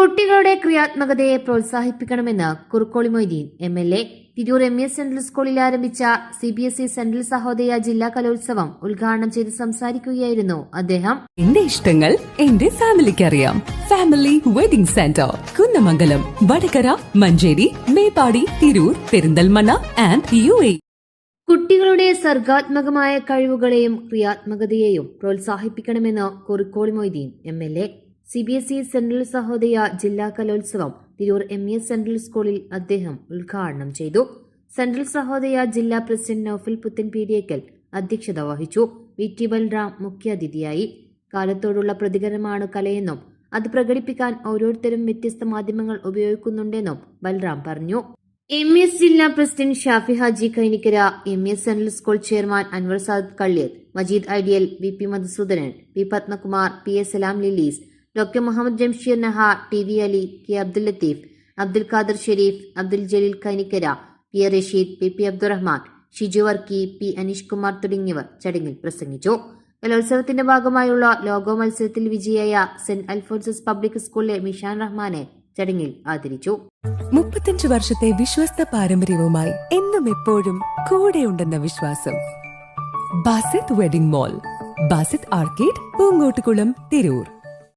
കുട്ടികളുടെ ക്രിയാത്മകതയെ പ്രോത്സാഹിപ്പിക്കണമെന്ന് Kurukkoli Moideen M L A Tirur M S central സ്കൂളിൽ ആരംഭിച്ച C B S E central Sahodaya ജില്ലാ കലോത്സവം ഉദ്ഘാടനം ചെയ്ത് സംസാരിക്കുകയായിരുന്നു അദ്ദേഹം. എന്റെ ഇഷ്ടങ്ങൾ എന്റെ ഫാമിലിക്ക് അറിയാം family wedding centre Kunnamangalam Vadakara Manjeri Meppadi Tirur Perinthalmanna and U A. കുട്ടികളുടെ സർഗാത്മകമായ കഴിവുകളെയും ക്രിയാത്മകതയെയും പ്രോത്സാഹിപ്പിക്കണമെന്ന് Kurukkoli Moideen M L A. C B S E central Sahodaya ജില്ലാ കലോത്സവം തിരൂർ എം എസ് സെൻട്രൽ സ്കൂളിൽ അദ്ദേഹം ഉദ്ഘാടനം ചെയ്തു. സെൻട്രൽ സഹോദയ ജില്ലാ പ്രസിഡന്റ് നൌഫിൽ പുത്തൻ പീഡിയക്കൽ അധ്യക്ഷത വഹിച്ചു. വി ടി ബൽറാം മുഖ്യാതിഥിയായി കാലത്തോടുള്ള പ്രതികരണമാണ് കലയെന്നും അത് പ്രകടിപ്പിക്കാൻ ഓരോരുത്തരും വ്യത്യസ്ത മാധ്യമങ്ങൾ ഉപയോഗിക്കുന്നുണ്ടെന്നും ബൽറാം പറഞ്ഞു. എം എസ് ജില്ലാ president Shafi Haji Kainikkara M S central school chairman Anwar Saad Kalliyar Majeed ideal V P Madhusoodanan P Padmakumar P S Salam Lillies doctor Muhammed Jamsheer Naha T V Ali K Abdul Latheef Abdul Khader Shereef Abdul Jaleel Kanikkara P A Rasheed P P Abdurahman Shiju Varkey P Aneesh Kumar തുടങ്ങിയവർ ചടങ്ങിൽ പ്രസംഗിച്ചു. കലോത്സവത്തിന്റെ ഭാഗമായുള്ള logo മത്സരത്തിൽ വിജയിയായ saint Alphonsus public സ്കൂളിലെ മിഷാൻ റഹ്മാനെ ചടങ്ങിൽ ആദരിച്ചു. മുപ്പത്തഞ്ച് വർഷത്തെ വിശ്വസ്ത പാരമ്പര്യവുമായി എന്നും എപ്പോഴും കൂടെയുണ്ടെന്ന വിശ്വാസം. Basith wedding mall Basith arcade Poongottukulam Tirur.